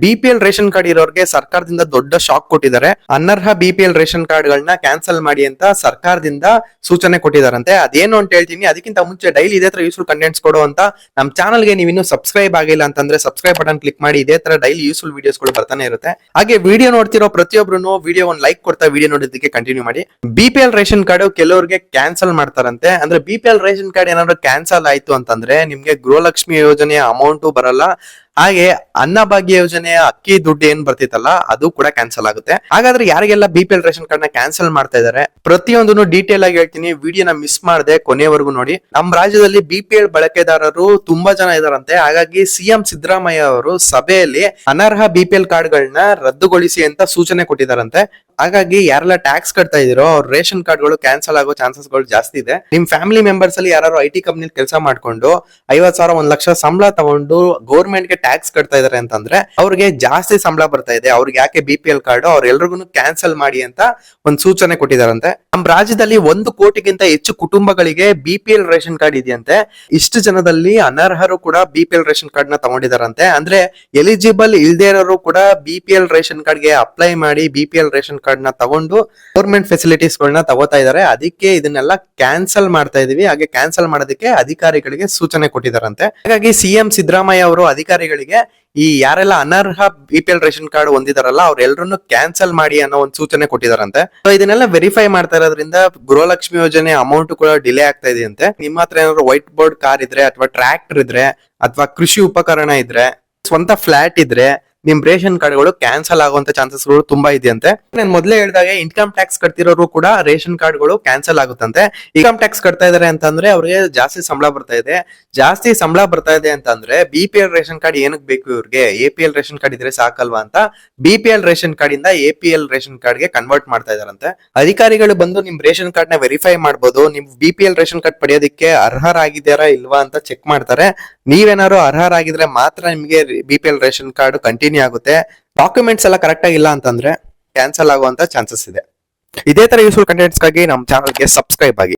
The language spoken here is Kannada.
B P L ration card ಇರೋರಿಗೆ ಸರ್ಕಾರದಿಂದ ದೊಡ್ಡ ಶಾಕ್ ಕೊಟ್ಟಿದ್ದಾರೆ. ಅನರ್ಹ B P L ration card ಗಳನ್ನ ಕ್ಯಾನ್ಸಲ್ ಮಾಡಿ ಅಂತ ಸರ್ಕಾರದಿಂದ ಸೂಚನೆ ಕೊಟ್ಟಿದಾರಂತೆ. ಅದೇನು ಅಂತ ಹೇಳ್ತೀನಿ, ಅದಕ್ಕಿಂತ ಮುಂಚೆ ಡೈಲಿ ಇದೇ ತರ ಯೂಸ್ಫುಲ್ ಕಂಟೆಂಟ್ಸ್ ಕೊಡು ಅಂತ ನಮ್ಮ ಚಾನಲ್ಗೆ ನೀವು ಇನ್ನೂ ಸಬ್ಸ್ಕ್ರೈಬ್ ಆಗಿಲ್ಲ ಅಂತಂದ್ರೆ ಸಬ್ಸ್ಕ್ರೈಬ್ ಬಟನ್ ಕ್ಲಿಕ್ ಮಾಡಿ ಇದೇ ತರ ಡೈಲಿ ಯೂಸ್ಫುಲ್ ವಿಡಿಯೋಸ್ಗಳು ಬರ್ತಾನೆ ಇರುತ್ತೆ. ಹಾಗೆ ವಿಡಿಯೋ ನೋಡ್ತಿರೋ ಪ್ರತಿಯೊಬ್ರು ವಿಡಿಯೋ ಒಂದು ಲೈಕ್ ಕೊಡ್ತಾ ವಿಡಿಯೋ ನೋಡೋದಕ್ಕೆ ಕಂಟಿನ್ಯೂ ಮಾಡಿ. B P L ration card ಕೆಲವರಿಗೆ ಕ್ಯಾನ್ಸಲ್ ಮಾಡ್ತಾರಂತೆ. ಅಂದ್ರೆ B P L ration card ಏನಾದ್ರು ಕ್ಯಾನ್ಸಲ್ ಆಯ್ತು ಅಂತಂದ್ರೆ ನಿಮ್ಗೆ ಗೃಹಲಕ್ಷ್ಮಿ ಯೋಜನೆಯ ಅಮೌಂಟ್ ಬರಲ್ಲ. ಹಾಗೆ ಅನ್ನಭಾಗ್ಯ ಯೋಜನೆಯ ಅಕ್ಕಿ ದುಡ್ಡು ಏನ್ ಬರ್ತಿತ್ತಲ್ಲ, ಅದು ಕೂಡ ಕ್ಯಾನ್ಸಲ್ ಆಗುತ್ತೆ. ಹಾಗಾದ್ರೆ ಯಾರಿಗೆಲ್ಲ ಬಿ ಪಿ ಎಲ್ ರೇಷನ್ ಕಾರ್ಡ್ನ ಕ್ಯಾನ್ಸಲ್ ಮಾಡ್ತಾ ಇದಾರೆ, ಪ್ರತಿಯೊಂದನ್ನು ಡೀಟೇಲ್ ಆಗಿ ಹೇಳ್ತೀನಿ ವಿಡಿಯೋನ ಮಿಸ್ ಮಾಡದೆ ಕೊನೆವರೆಗೂ ನೋಡಿ. ನಮ್ಮ ರಾಜ್ಯದಲ್ಲಿ ಬಿ ಪಿ ಎಲ್ ಬಳಕೆದಾರರು ತುಂಬಾ ಜನ ಇದಾರಂತೆ. ಹಾಗಾಗಿ ಸಿಎಂ ಸಿದ್ದರಾಮಯ್ಯ ಅವರು ಸಭೆಯಲ್ಲಿ ಅನರ್ಹ ಬಿ ಪಿ ಎಲ್ ಕಾರ್ಡ್ ಗಳನ್ನ ರದ್ದುಗೊಳಿಸಿ ಅಂತ ಸೂಚನೆ ಕೊಟ್ಟಿದಾರಂತೆ. ಹಾಗಾಗಿ ಯಾರೆಲ್ಲ ಟ್ಯಾಕ್ಸ್ ಕಟ್ತಾ ಇದ್ರೋ ಅವ್ರ ರೇಷನ್ ಕಾರ್ಡ್ಗಳು ಕ್ಯಾನ್ಸಲ್ ಆಗೋ ಚಾನ್ಸಸ್ಗಳು ಜಾಸ್ತಿ ಇದೆ. ನಿಮ್ ಫ್ಯಾಮಿಲಿ ಮೆಂಬರ್ಸ್ ಅಲ್ಲಿ ಯಾರು ಐ ಟಿ ಕಂಪ್ನಿ ಕೆಲಸ ಮಾಡ್ಕೊಂಡು ಐವತ್ ಸಾವಿರ, ಒಂದ್ ಲಕ್ಷ ಸಂಬಳ ತಗೊಂಡು ಗೌರ್ಮೆಂಟ್ಗೆ ಟ್ಯಾಕ್ಸ್ ಕಟ್ತಾ ಇದಾರೆ ಅಂತಂದ್ರೆ ಅವ್ರಿಗೆ ಜಾಸ್ತಿ ಸಂಬಳ ಬರ್ತಾ ಇದೆ. ಅವ್ರಿಗೆ ಯಾಕೆ ಬಿ ಪಿ ಎಲ್ ಕಾರ್ಡ್ ಅವ್ರೆಲ್ರಿಗೂ ಕ್ಯಾನ್ಸಲ್ ಮಾಡಿ ಅಂತ ಒಂದ್ ಸೂಚನೆ ಕೊಟ್ಟಿದಾರಂತೆ. ನಮ್ಮ ರಾಜ್ಯದಲ್ಲಿ ಒಂದು ಕೋಟಿಗಿಂತ ಹೆಚ್ಚು ಕುಟುಂಬಗಳಿಗೆ B P L ration card ಇದೆಯಂತೆ. ಇಷ್ಟು ಜನದಲ್ಲಿ ಅನರ್ಹರು ಕೂಡ ಬಿ ಪಿ ಎಲ್ ರೇಷನ್ ಕಾರ್ಡ್ನ ತಗೊಂಡಿದಾರಂತೆ. ಅಂದ್ರೆ ಎಲಿಜಿಬಲ್ ಇಲ್ದೇ ಇರೋರು ಕೂಡ ಬಿ ಪಿ ಎಲ್ ರೇಷನ್ ಕಾರ್ಡ್ಗೆ ಅಪ್ಲೈ ಮಾಡಿ ಬಿ ಪಿ ಎಲ್ ರೇಷನ್ ನ ತಗೊಂಡು ಗೌರ್ಮೆಂಟ್ ಫೆಸಿಲಿಟೀಸ್ ಗಳನ್ನ ತಗೋತಾ ಇದಾರೆ ಅದಕ್ಕೆ ಇದನ್ನೆಲ್ಲ ಕ್ಯಾನ್ಸಲ್ ಮಾಡ್ತಾ ಇದೀವಿ. ಹಾಗೆ ಕ್ಯಾನ್ಸಲ್ ಮಾಡೋದಕ್ಕೆ ಅಧಿಕಾರಿಗಳಿಗೆ ಸೂಚನೆ ಕೊಟ್ಟಿದಾರಂತೆ ಹಾಗಾಗಿ ಸಿಎಂ ಸಿದ್ದರಾಮಯ್ಯ ಅವರು ಅಧಿಕಾರಿಗಳಿಗೆ ಈ ಯಾರೆಲ್ಲ ಅನರ್ಹ B P L ration card ಹೊಂದಿದಾರಲ್ಲ, ಅವ್ರೆಲ್ರನ್ನು ಕ್ಯಾನ್ಸಲ್ ಮಾಡಿ ಅನ್ನೋ ಒಂದು ಸೂಚನೆ ಕೊಟ್ಟಿದಾರಂತೆ ಸೊ ಇದನ್ನೆಲ್ಲ ವೆರಿಫೈ ಮಾಡ್ತಾ ಇರೋದ್ರಿಂದ ಗೃಹಲಕ್ಷ್ಮಿ ಯೋಜನೆ ಅಮೌಂಟ್ ಕೂಡ ಡಿಲೇ ಆಗ್ತಾ ಇದೆಯಂತೆ. ನಿಮ್ಮ ಹತ್ರ ಏನಾದ್ರು ವೈಟ್ ಬೋರ್ಡ್ ಕಾರ್ ಇದ್ರೆ, ಅಥವಾ ಟ್ರ್ಯಾಕ್ಟರ್ ಇದ್ರೆ, ಅಥವಾ ಕೃಷಿ ಉಪಕರಣ ಇದ್ರೆ, ಸ್ವಂತ ಫ್ಲಾಟ್ ಇದ್ರೆ ನಿಮ್ ರೇಷನ್ ಕಾರ್ಡ್ಗಳು ಕ್ಯಾನ್ಸಲ್ ಆಗುವಂತ ಚಾನ್ಸಸ್ಗಳು ತುಂಬಾ ಇದೆಯಂತೆ. ನಾನು ಮೊದಲೇ ಹೇಳಿದಾಗ ಇನ್ಕಮ್ ಟ್ಯಾಕ್ಸ್ ಕಟ್ತಿರೋರು ಕೂಡ ರೇಷನ್ ಕಾರ್ಡ್ಗಳು ಕ್ಯಾನ್ಸಲ್ ಆಗುತ್ತಂತೆ. ಇನ್ಕಮ್ ಟ್ಯಾಕ್ಸ್ ಕಟ್ತಾ ಇದಾರೆ ಅಂತಂದ್ರೆ ಅವ್ರಿಗೆ ಜಾಸ್ತಿ ಸಂಬಳ ಬರ್ತಾ ಇದೆ. ಜಾಸ್ತಿ ಸಂಬಳ ಬರ್ತಾ ಇದೆ ಅಂತಂದ್ರೆ ಬಿ ರೇಷನ್ ಕಾರ್ಡ್ ಏನಕ್ಕೆ ಬೇಕು ಇವ್ರಿಗೆ? A P L ration card ಇದ್ರೆ ಸಾಕಲ್ವಾ ಅಂತ B P L ration card ಇಂದ ಎ ಪಿ ಎಲ್ ರೇಷನ್ ಕಾರ್ಡ್ಗೆ ಕನ್ವರ್ಟ್ ಮಾಡ್ತಾ ಇದಾರಂತೆ. ಅಧಿಕಾರಿಗಳು ಬಂದು ನಿಮ್ ರೇಷನ್ ಕಾರ್ಡ್ನ ವೆರಿಫೈ ಮಾಡಬಹುದು ನಿಮ್ B P L ration card ಪಡೆಯೋದಕ್ಕೆ ಅರ್ಹರಾಗಿದ್ದಾರಾ ಇಲ್ವಾ ಅಂತ ಚೆಕ್ ಮಾಡ್ತಾರೆ. ನೀವೇನಾದ್ರು ಅರ್ಹರಾಗಿದ್ರೆ ಮಾತ್ರ ನಿಮಗೆ B P L ration card continue ಆಗುತ್ತೆ. ಡಾಕ್ಯುಮೆಂಟ್ಸ್ ಎಲ್ಲ ಕರೆಕ್ಟ್ ಆಗಿಲ್ಲ ಅಂತಂದ್ರೆ ಕ್ಯಾನ್ಸಲ್ ಆಗುವಂತ ಚಾನ್ಸಸ್ ಇದೆ. ಇದೇ ತರ ಯೂಸ್ಫುಲ್ ಕಂಟೆಂಟ್ಸ್ಗಾಗಿ ನಮ್ಮ ಚಾನಲ್ಗೆ ಸಬ್ಸ್ಕ್ರೈಬ್ ಆಗಿ.